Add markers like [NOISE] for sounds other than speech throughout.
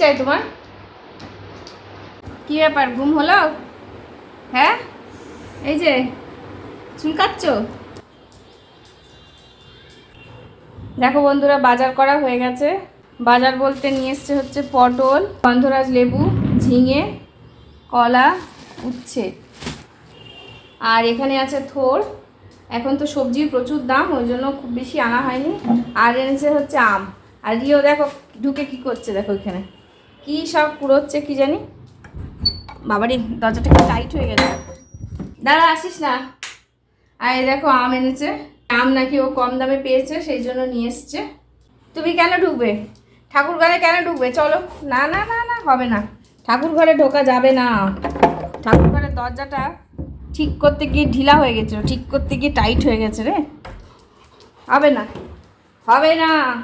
চাই তোমার? কি ব্যাপার, ঘুম হলো? হ্যাঁ? এই যে, চুল কাটছ? দেখো বন্ধুরা, বাজার করা হয়ে গেছে। বাজার বলতে নিয়ে এসছে হচ্ছে পটল, গন্ধরাজ লেবু, ঝিঙে, কলা, উচ্ছে। আর এখানে আছে থোর। এখন তো সবজির প্রচুর দাম, ওই জন্য খুব বেশি আনা হয়নি। আর এনেছে হচ্ছে আম। আর রিও দেখো ঢুকে কি করছে, দেখো এখানে। কি সব কুড়োচ্ছে কি জানি? বাবারি, দরজাটা কি টাইট হয়ে গেছে। দাঁড়া, আসিস না। আর দেখো, আম এনেছে। আম নাকি ও কম দামে পেয়েছে, সেই জন্য নিয়ে এসছে। তুমি কেন ঢুকবে? ঠাকুর ঘরে কেন ঢুকবে? চলো। না না না না, হবে না। ঠাকুর ঘরে ঢোকা যাবে না। ঠাকুর ঘরের দরজাটা ঠিক করতে গিয়ে ঢিলা হয়ে গেছিল ঠিক করতে গিয়ে টাইট হয়ে গেছে রে। হবে না। হবে না।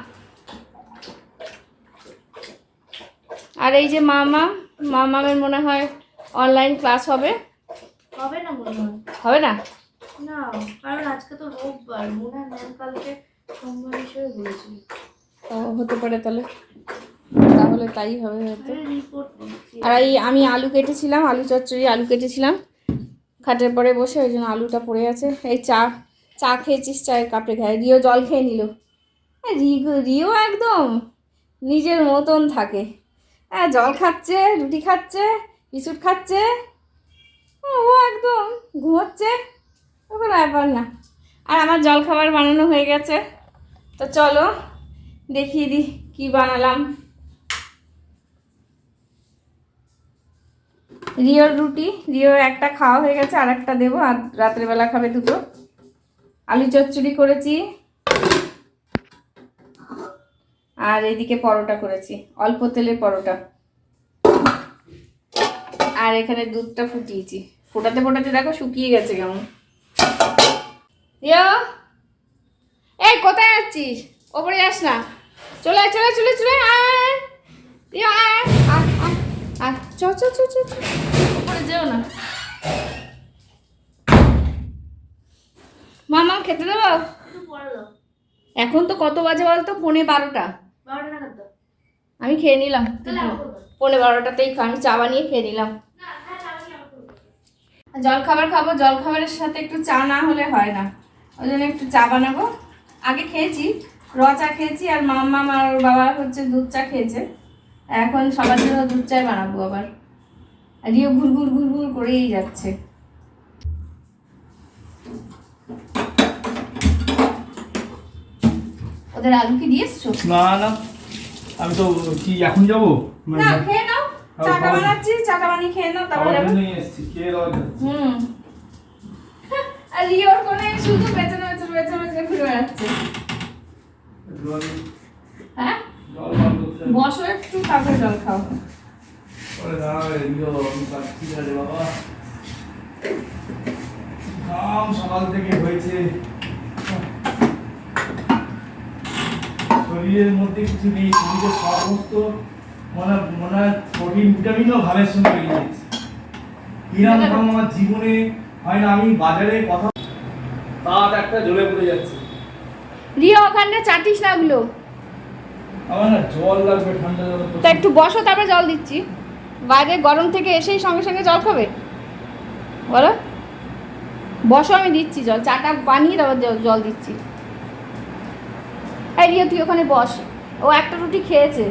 আর এই যে মামা মামামের মনে হয় অনলাইন ক্লাস হবে। হবে না মনে হয়। হবে না? না কারণ আজকে তো রোববার মনে হয় কালকে সোমবার হিসেবে বলেছিল। ও হতে পারে তাহলে। তাহলে তাই হবে হয়তো। আর এই আমি আলু কেটেছিলাম আলু চচ্চড়ি আলু কেটেছিলাম। খাটের পরে বসে ওই জন্য আলুটা পড়ে আছে। এই চা চা খেয়েছিস চায়ের কাপে খায় রিও জল খেয়ে নিল। রিও একদম নিজের মতন থাকে। হ্যাঁ জল খাচ্ছে, রুটি খাচ্ছে বিস্কুট খাচ্ছে। ও একদম ঘুমোচ্ছে। কোনো ব্যাপার না। আর আমার জল খাবার বানানো হয়ে গেছে। তো চলো, দেখিয়ে দিই কী বানালাম। রিওর রুটি। রিও একটা খাওয়া হয়ে গেছে আর একটা দেবো, আর রাত্রেবেলা খাবে দুটো। আলু চচ্চড়ি করেছি। আর এদিকে পরোটা করেছি। অল্প তেলের পরোটা। আর এখানে দুধটা ফুটিয়েছি। ফোটাতে ফোটাতে দেখো শুকিয়ে গেছে কেমন। এই কোথায় যাচ্ছিস? ওপরে যাস না। চলে আয়, চলে চলে চলে চ চ চ। ওপরে যেও না। মামা খেতে দেবো? এখন তো কত বাজে বলতো? পৌনে বারোটা। আমি খেয়ে নিলাম। পনেরো বারোটাতেই খা- আমি চা বানিয়ে খেয়ে নিলাম। হ্যাঁ জল খাবার খাব জল খাবারের সাথে একটু চা না হলে হয় না। ওই জন্য একটু চা বানাবো। আগে খেয়েছি র চা খেয়েছি আর মাম্মা আর ওর বাবা হচ্ছে দুধ চা খেয়েছে। এখন সবার জন্য দুধ চাই বানাবো আবার। আর রিও ঘুর ঘুর ঘুর ঘুর করেই যাচ্ছে। ওদের আলু কি দিয়ে এসছো? না না। আমি তো কি এখন যাব? মানে না খেয়ে নাও। চাটা বানাচ্ছি চাটা বানিয়ে খেয়ে নাও তারপর যাব। জন্যই এসেছি খেয়ে যাচ্ছে হুম। আর রিওর কোনে শুধু পেছনে পেছনে পেছনে পেছনে ঘুরে বেড়াচ্ছে। হ্যাঁ। বসো একটু তারপরে জল খাও। পরে দাঁড়াবে এদিকেও আমি পাচ্ছি না রে বাবা। কাম সকাল থেকে হয়েছে। শরীরের মধ্যে কিছু নেই শরীরের সমস্ত মনে মনে হয় প্রোটিন ভিটামিনও ঘামের সঙ্গে বেরিয়ে যাচ্ছে। কিরাম আমার জীবনে হয় না আমি বাজারে কথা তাঁত একটা জ্বলে পড়ে যাচ্ছে। ওখানে চাটিস না ওগুলো। আমার না জল লাগবে ঠান্ডা জল তা একটু বসো তারপরে জল দিচ্ছি। বাইরে গরম থেকে এসেই সঙ্গে সঙ্গে জল খাবে। বলো। বসো আমি দিচ্ছি জল। চাটা বানিয়ে তারপর জল- জল দিচ্ছি। এই রিও তুই ওখানে বস। ও একটা রুটি খেয়েছে।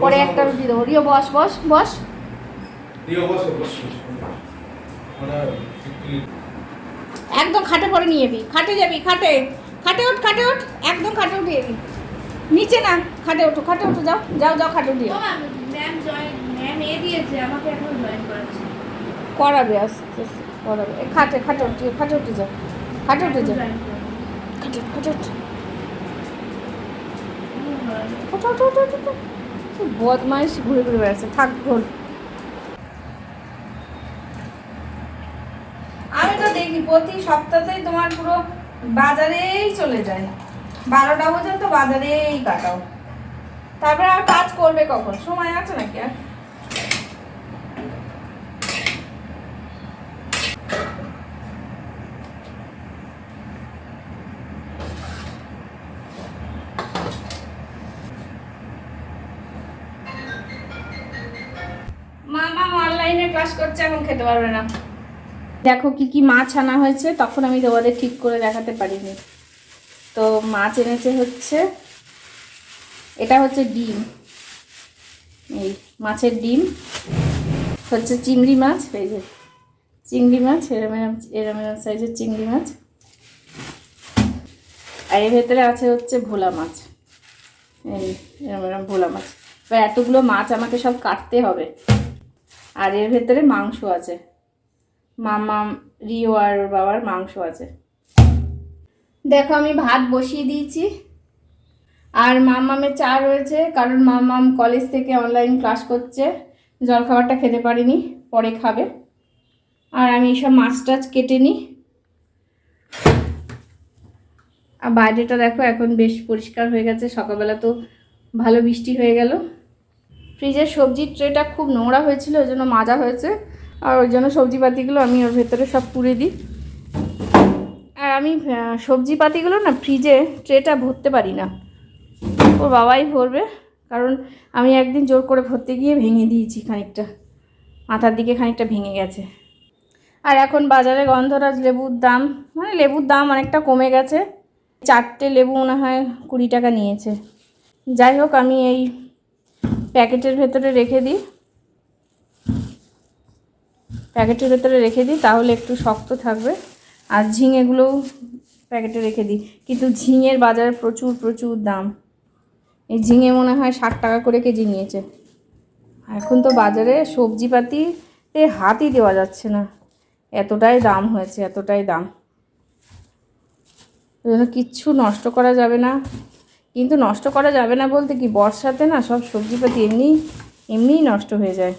পরে একটা রুটি দেবো। রিও বস বস বস। একদম খাটে পরে নিয়ে যাবি খাটে যাবি খাটে। খাটে ওঠ খাটে ওঠ। একদম খাটে উঠে যাবি নিচে না খাটে ওঠো খাটে ওঠো যাও যাও যাও খাটে উঠে যাও। ম্যাম জয়েন ম্যাম এ দিয়েছে আমাকে এখন জয়েন করাচ্ছে। করাবে আস্তে আস্তে করাবে। খাটে খাটে উঠে খাটে উঠে যাও খাটে উঠে যাও খাটে খাটে উঠে। বদমাইশ ঘুরে ঘুরে বেড়াচ্ছে। থাক ঘোর আমি তো দেখি প্রতি সপ্তাহতেই তোমার পুরো বাজারেই চলে যায়। বারোটা পর্যন্ত বাজারেই কাটাও। তারপরে আর কাজ করবে কখন? সময় আছে নাকি আর? ক্লাস করছে, এখন খেতে পারবে না। দেখো কি কি মাছ আনা হয়েছে, তখন আমি তোমাদের ঠিক করে দেখাতে পারিনি। তো মাছ এনেছে হচ্ছে, এটা হচ্ছে ডিম। এই মাছের ডিম, হচ্ছে চিংড়ি মাছ, এই যে চিংড়ি মাছ, এরম এরম এরম এরম সাইজের চিংড়ি মাছ। আর এর ভেতরে আছে হচ্ছে ভোলা মাছ। এই, এরম এরম ভোলা মাছ। এবার এতগুলো মাছ আমাকে সব কাটতে হবে। আর এর ভেতরে মাংস আছে। মামা রিও আর বাবার মাংস আছে। দেখো আমি ভাত বসিয়ে দিয়েছি। আর মামামের চা রয়েছে, কারণ মামাম কলেজ থেকে অনলাইন ক্লাস করছে। জলখাবারটা খেতে পারিনি, পরে খাবে। আর আমি এইসব মাছ টাছ কেটে নিই। আর বাইরেটা দেখো, এখন বেশ পরিষ্কার হয়ে গেছে, সকালবেলা তো ভালো বৃষ্টি হয়ে গেল। ফ্রিজের সবজির ট্রেটা খুব নোংরা হয়েছিল, ওই জন্য মাজা হয়েছে। আর ওই জন্য সবজিপাতিগুলো আমি ওর ভেতরে সব পুড়ে দিই। আর আমি সবজিপাতিগুলো না ফ্রিজে ট্রেটা ভরতে পারি না। ওর বাবাই ভরবে, কারণ আমি একদিন জোর করে ভরতে গিয়ে ভেঙে দিয়েছি খানিকটা। মাথার দিকে খানিকটা ভেঙে গেছে। আর এখন বাজারে গন্ধরাজ লেবুর দাম মানে লেবুর দাম অনেকটা কমে গেছে। চারটে লেবু মনে হয় কুড়ি টাকা নিয়েছে। যাই হোক, আমি এই প্যাকেটের ভেতরে রেখে দিই। প্যাকেটের ভেতরে রেখে দিই, তাহলে একটু শক্ত থাকবে। আর ঝিঙেগুলোও প্যাকেটে রেখে দিই। কিন্তু ঝিঙের বাজারে প্রচুর প্রচুর দাম। এই ঝিঙে মনে হয় ষাট টাকা করে কেজি নিয়েছে। এখন তো বাজারে সবজিপাতিতে হাতই দেওয়া যাচ্ছে না। এতটাই দাম হয়েছে, এতটাই দাম। কিচ্ছু নষ্ট করা যাবে না। কিন্তু নষ্ট করা যাবে না বলতে কি? বর্ষাতে না সব সবজিপাতি এমনি, এমনিই নষ্ট হয়ে যায়।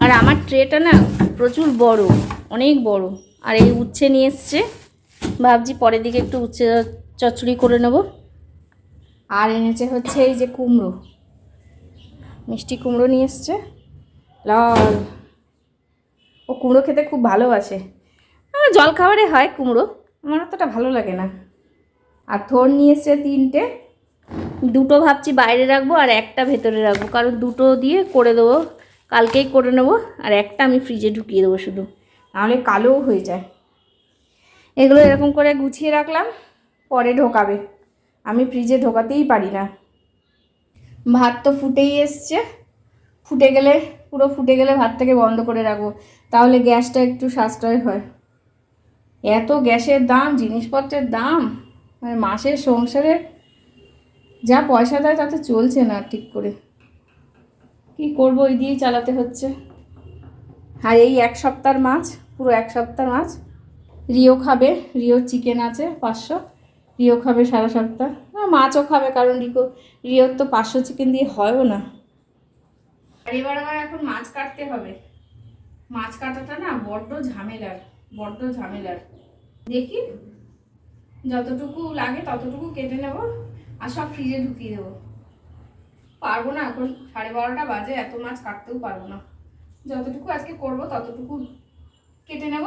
আর আমার ট্রেটা না প্রচুর বড়, অনেক বড়। আর এই উচ্ছে নিয়ে এসছে। ভাবছি পরের দিকে একটু উচ্ছে চচ্চড়ি করে নেব। আর এনেছে হচ্ছে এই যে কুমড়ো। মিষ্টি কুমড়ো নিয়ে এসছে। লাল। ও কুমড়ো খেতে খুব ভালোবাসে। আমার জলখাবারে হয় কুমড়ো। আমার অতটা ভালো লাগে না। আর থোর নিয়ে এসছে তিনটে। দুটো ভাবছি বাইরে রাখব আর একটা ভেতরে রাখব, কারণ দুটো দিয়ে করে দেবো, কালকেই করে নেব, আর একটা আমি ফ্রিজে ঢুকিয়ে দেবো শুধু। নাহলে কালোও হয়ে যায়। এগুলো এরকম করে গুছিয়ে রাখলাম, পরে ঢোকাবে। আমি ফ্রিজে ঢোকাতেই পারি না। ভাত তো ফুটেই এসছে। ফুটে গেলে, পুরো ফুটে গেলে ভাতটাকে বন্ধ করে রাখব। তাহলে গ্যাসটা একটু সাশ্রয় হয়। এত গ্যাসের দাম, জিনিসপত্রের দাম। মানে মাসের সংসারে যা পয়সা দেয় তাতে চলছে না ঠিক করে। কি করব ওই দিয়েই চালাতে হচ্ছে। আর এই এক সপ্তাহের মাছ, পুরো এক সপ্তাহ মাছ। রিও খাবে, রিও চিকেন আছে পাঁচশো। রিও খাবে সারা সপ্তাহ না, মাছও খাবে কারণ রিকো, রিওর তো পাঁচশো চিকেন দিয়ে হয়ও না। এবার আমার এখন মাছ কাটতে হবে। মাছ কাটাটা না বড্ড ঝামেলার বড্ড ঝামেলার। দেখি যতটুকু লাগে ততটুকু কেটে নেব আর সব ফ্রিজে ঢুকিয়ে দেবো। পারব না এখন, সাড়ে বারোটা বাজে, এত মাছ কাটতেও পারব না। যতটুকু আজকে করব ততটুকু কেটে নেব।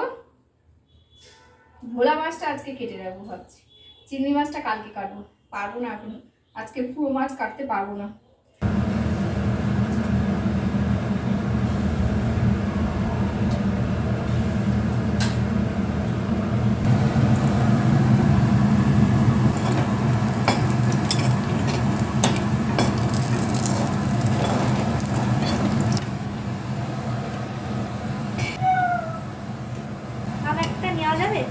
ভোলা মাছটা আজকে কেটে নেব ভাবছি। চিংড়ি মাছটা কালকে কাটবো। পারব না এখন, আজকে পুরো মাছ কাটতে পারব না আর নেওয়া যাবে?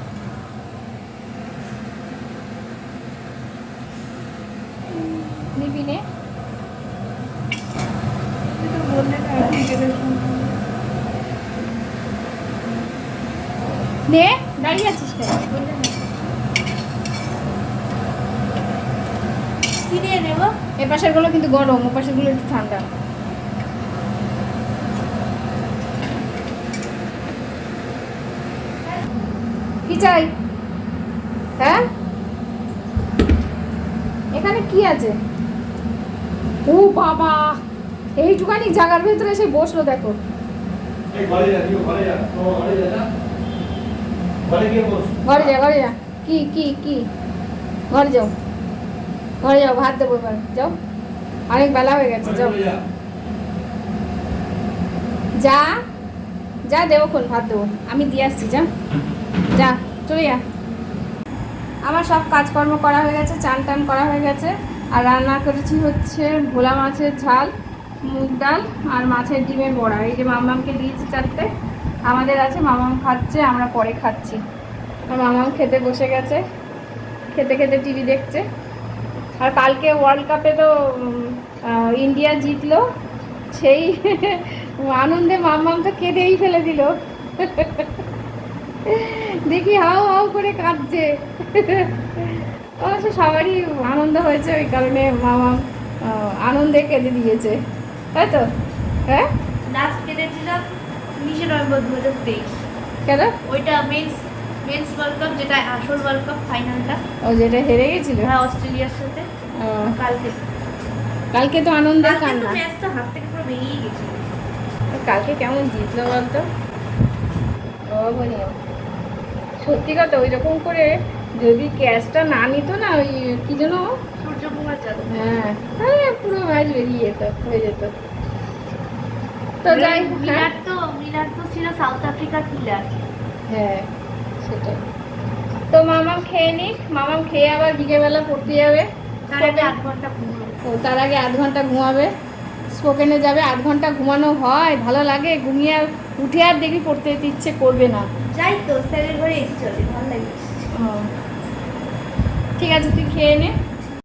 নিবি নে। দাঁড়িয়ে আছিস কেন? নেব এ পাশেরগুলো কিন্তু গরম ও পাশেরগুলো একটু ঠান্ডা। কি চাই? হ্যাঁ? এখানে কি আছে? ও বাবা! এইটুখানি জায়গার ভেতরে এসে বসল দেখো। ঘরে যা ঘরে যা। কি কি কি? ঘরে যাও। ঘরে যাও ভাত দেবো এবার। যাও। অনেক বেলা হয়ে গেছে যাও। যা। যা দেবো ভাত দেবো। আমি দিয়ে আসছি যা। যা, চলে যা। আমার সব কাজকর্ম করা হয়ে গেছে, চান টান করা হয়ে গেছে। আর রান্না করেছি হচ্ছে ভোলা মাছের ঝাল, মুগ ডাল আর মাছের ডিমের বড়া। এই যে মামামকে দিয়েছি চারটে, আমাদের আছে মামাম খাচ্ছে, আমরা পরে খাচ্ছি। আর মামাম খেতে বসে গেছে, খেতে খেতে টিভি দেখছে। আর কালকে ওয়ার্ল্ড কাপে তো ইন্ডিয়া জিতলো, সেই [LAUGHS] আনন্দে মাম্মাম তো কেঁদেই ফেলে দিল। [LAUGHS] দেখি হাও হাও করে কাঁদছে। অবশ্য সবারই আনন্দ হয়েছে ওই কারণে মামা আনন্দে কেঁদে দিয়েছে। তাই তো? হ্যাঁ? লাস্ট কেটেছিলাম উনিশে নভেম্বর দু হাজার তেইশ। কেন? ওইটা মেন্স মেন্স ওয়ার্ল্ড কাপ যেটা আসল ওয়ার্ল্ড কাপ ফাইনালটা ও যেটা হেরে গেছিল? হ্যাঁ অস্ট্রেলিয়ার সাথে। কালকে। কালকে তো তো কান্না। ম্যাচটা হাত থেকে পুরো বেরিয়ে গেছিল। কালকে কেমন জিতলো বলতো? অভাবনীয় সত্যি কথা ওই রকম করে যদি ক্যাচটা না নিত না ওই কি যেন? সূর্যকুমার যাদব। হ্যাঁ তাহলে পুরো ম্যাচ বেরিয়ে যেত হয়ে যেত। তো যাই হোক, হ্যাঁ। মিরাট তো মিরাট তো ছিল সাউথ আফ্রিকার প্লেয়ার হ্যাঁ সেটাই। তো মামাম খেয়ে নিক মামাম খেয়ে আবার বিকেলবেলা পড়তে যাবে। তার আগে আধ ঘণ্টা তার আগে আধ ঘণ্টা ঘুমাবে। স্পোকেনে যাবে আধ ঘণ্টা ঘুমানো হয় ভালো লাগে। ঘুমিয়ে উঠে আর দেখি পড়তে ইচ্ছে করবে না। যাই তো স্যারের ঘরে এসে চলে ভালো লাগে। ঠিক আছে তুই খেয়ে নে